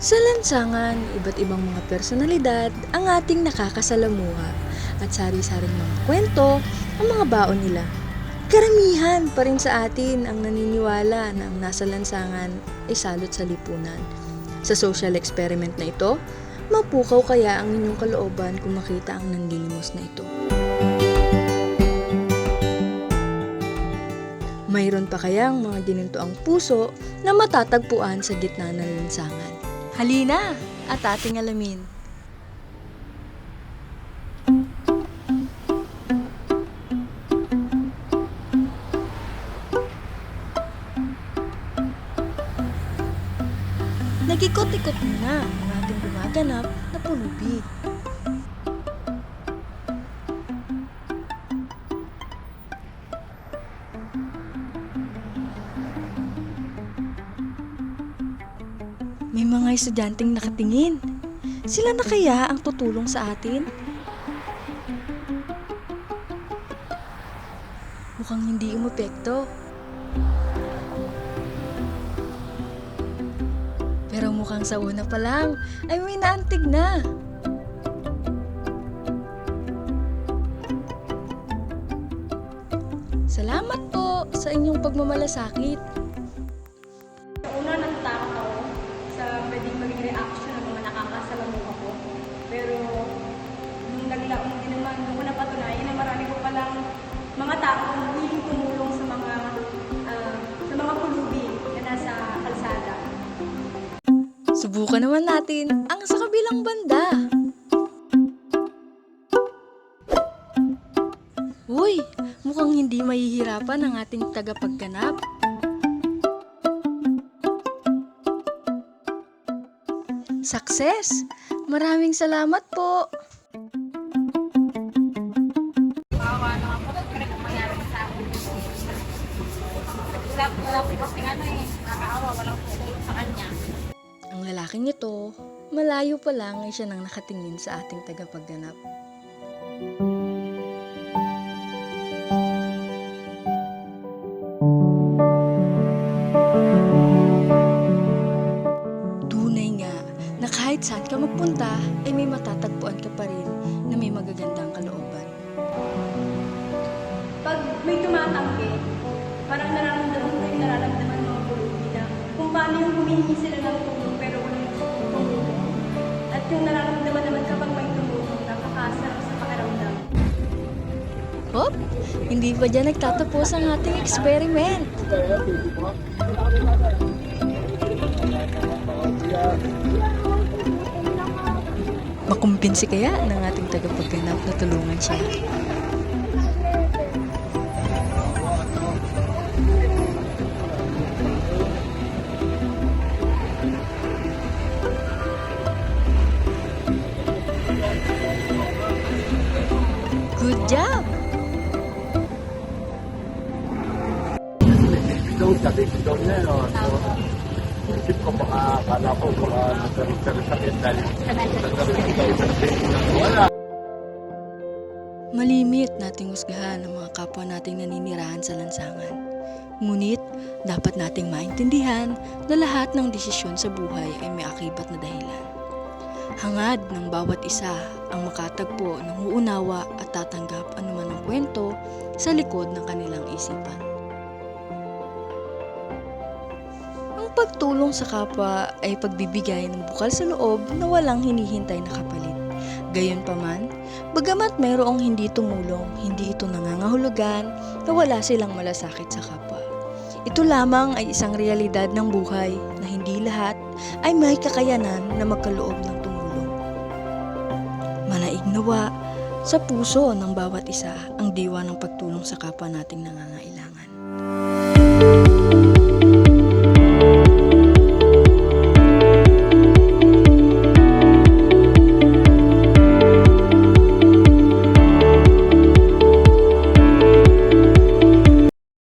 Sa lansangan, iba't ibang mga personalidad ang ating nakakasalamuha at sari-saring mga kwento ang mga baon nila. Karamihan pa rin sa atin ang naniniwala na ang nasa lansangan ay salot sa lipunan. Sa social experiment na ito, mapukaw kaya ang inyong kalooban kung makita ang nanlilimos na ito. Mayroon pa kayang mga ginintoang puso na matatagpuan sa gitna ng lansangan. Halina at ating alamin. Nagikot-ikot na ang ating gumaganap na pulubi. May mga estudyanteng nakatingin. Sila na kaya ang tutulong sa atin? Mukhang hindi umepekto. Pero mukhang sa una pa lang ay may naantig na. Salamat po sa inyong pagmamalasakit. Subukan naman natin ang sa kabilang banda. Uy, mukhang hindi mahihirapan ang ating tagapagganap. Success! Maraming salamat po! Ang lalaking ito, malayo pa lang ay siya nang nakatingin sa ating tagapagganap. Tunay nga na kahit saan ka magpunta ay may matatagpuan ka pa rin na may magagandang kalooban. Pag may tumatanggi, parang nararamdaman ko yung nararamdaman mga pulubi na kung paano yung humihingi sila ng tulong Hop! Hindi pa dyan nagtatapos ang ating experiment. Makumbinsi kaya ng ating tagapagganap na tulungan siya. Good job! Ikaw, sabi ko daw niya, no? So, isip ko baka, akala ko baka nagkaroon ka ng sakit dahil nagkaroon sakit. Wala. Malimit nating husgahan ang mga kapwa nating naninirahan sa lansangan. Ngunit, dapat nating maintindihan na lahat ng desisyon sa buhay ay may akibat na dahilan. Hangad ng bawat isa ang makatagpo ng uunawa at tatanggap anuman ang kwento sa likod ng kanilang isipan. Ang pagtulong sa kapwa ay pagbibigay ng bukal sa loob na walang hinihintay na kapalit. Gayunpaman, bagamat mayroong hindi tumulong, hindi ito nangangahulugan na wala silang malasakit sa kapwa. Ito lamang ay isang realidad ng buhay na hindi lahat ay may kakayanan na magkaloob ng tumulong. Manaig nawa sa puso ng bawat isa ang diwa ng pagtulong sa kapwa nating nangangailangan.